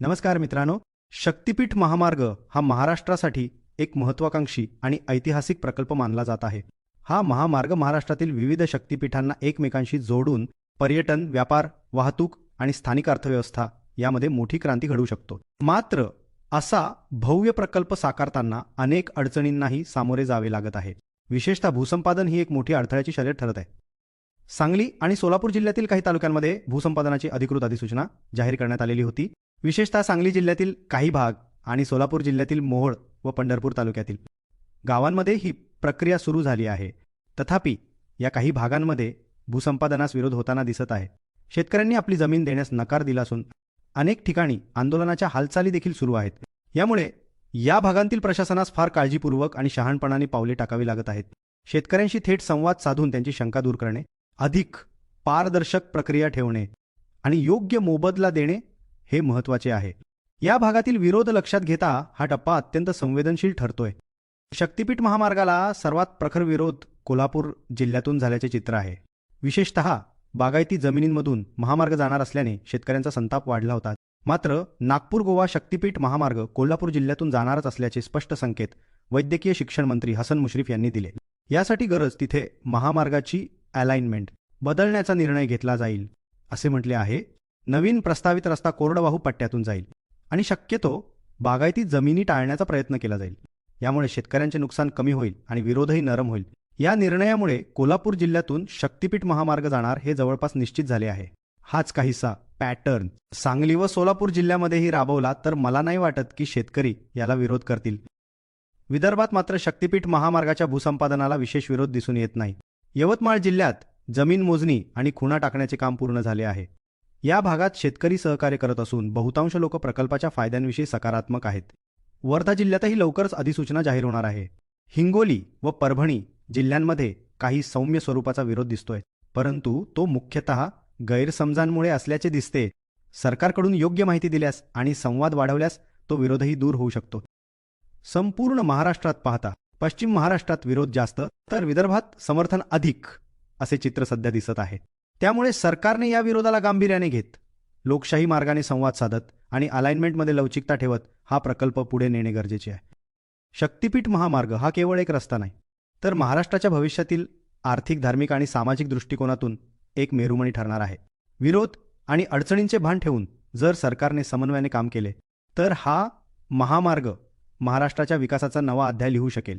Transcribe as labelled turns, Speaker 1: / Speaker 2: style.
Speaker 1: नमस्कार मित्रांनो शक्तिपीठ महामार्ग हा महाराष्ट्रासाठी एक महत्वाकांक्षी आणि ऐतिहासिक प्रकल्प मानला जात आहे. हा महामार्ग महाराष्ट्रातील विविध शक्तिपीठांना एकमेकांशी जोडून पर्यटन व्यापार वाहतूक आणि स्थानिक अर्थव्यवस्था यामध्ये मोठी क्रांती घडवू शकतो. मात्र असा भव्य प्रकल्प साकारताना अनेक अडचणींनाही सामोरे जावे लागत आहे. विशेषतः भूसंपादन ही एक मोठी अडथळ्याची शर्यत ठरत आहे. सांगली आणि सोलापूर जिल्ह्यातील काही तालुक्यांमध्ये भूसंपादनाची अधिकृत अधिसूचना जाहीर करण्यात आलेली होती. विशेषतः सांगली जिल्ह्यातील काही भाग आणि सोलापूर जिल्ह्यातील मोहोळ व पंढरपूर तालुक्यातील. गावांमध्ये ही प्रक्रिया सुरू झाली आहे. तथापि या काही भागांमध्ये भूसंपादनास विरोध होताना दिसत आहे. शेतकऱ्यांनी आपली जमीन देण्यास नकार दिला असून अनेक ठिकाणी आंदोलनाच्या हालचाली देखील सुरू आहेत. यामुळे या भागांतील प्रशासनास फार काळजीपूर्वक आणि शहाणपणाने पावले टाकावी लागत आहेत. शेतकऱ्यांशी थेट संवाद साधून त्यांची शंका दूर करणे अधिक पारदर्शक प्रक्रिया ठेवणे आणि योग्य मोबदला देणे हे महत्त्वाचे आहे. या भागातील विरोध लक्षात घेता हा टप्पा अत्यंत संवेदनशील ठरतोय. शक्तिपीठ महामार्गाला सर्वात प्रखर विरोध कोल्हापूर जिल्ह्यातून झाल्याचे चित्र आहे. विशेषतः बागायती जमिनींमधून महामार्ग जाणार असल्याने शेतकऱ्यांचा संताप वाढला होता. मात्र नागपूर गोवा शक्तिपीठ महामार्ग कोल्हापूर जिल्ह्यातून जाणारच असल्याचे स्पष्ट संकेत वैद्यकीय शिक्षण मंत्री हसन मुश्रीफ यांनी दिले. यासाठी गरज तिथे महामार्गाची अलाइनमेंट बदलण्याचा निर्णय घेतला जाईल असे म्हटले आहे नवीन प्रस्तावित रस्ता कोरडवाहू पट्ट्यातून जाईल आणि शक्यतो बागायती जमिनी टाळण्याचा प्रयत्न केला जाईल. यामुळे शेतकऱ्यांचे नुकसान कमी होईल आणि विरोधही नरम होईल. या निर्णयामुळे कोल्हापूर जिल्ह्यातून शक्तीपीठ महामार्ग जाणार हे जवळपास निश्चित झाले आहे. हाच काहीसा पॅटर्न. सांगली व सोलापूर जिल्ह्यामध्येही राबवला तर मला नाही वाटत की शेतकरी याला विरोध करतील. विदर्भात मात्र शक्तीपीठ महामार्गाच्या भूसंपादनाला विशेष विरोध दिसून येत नाही. यवतमाळ जिल्ह्यात जमीन मोजणी आणि खुणा टाकण्याचे काम पूर्ण झाले आहे. या भागात शेतकरी सहकार्य करत असून बहुतांश लोक प्रकल्पाच्या फायद्यांविषयी सकारात्मक आहेत. वर्धा जिल्ह्यातही लवकरच अधिसूचना जाहीर होणार आहे. हिंगोली व परभणी जिल्ह्यांमध्ये काही सौम्य स्वरूपाचा विरोध दिसतोय परंतु तो मुख्यतः गैरसमजांमुळे असल्याचे दिसते. सरकारकडून योग्य माहिती दिल्यास आणि संवाद वाढवल्यास तो विरोधही दूर होऊ शकतो. संपूर्ण महाराष्ट्रात पाहता पश्चिम महाराष्ट्रात विरोध जास्त तर विदर्भात समर्थन अधिक असे चित्र सध्या दिसत आहे. त्यामुळे सरकारने या विरोधाला गांभीर्याने घेत लोकशाही मार्गाने संवाद साधत आणि अलाइनमेंटमध्ये लवचिकता ठेवत हा प्रकल्प पुढे नेणे गरजेचे आहे. शक्तिपीठ महामार्ग हा केवळ एक रस्ता नाही तर महाराष्ट्राच्या भविष्यातील आर्थिक धार्मिक आणि सामाजिक दृष्टिकोनातून एक मेरुमणी ठरणार आहे. विरोध आणि अडचणींचे भान ठेवून जर सरकारने समन्वयाने काम केले तर हा महामार्ग महाराष्ट्राच्या विकासाचा नवा अध्याय लिहू शकेल.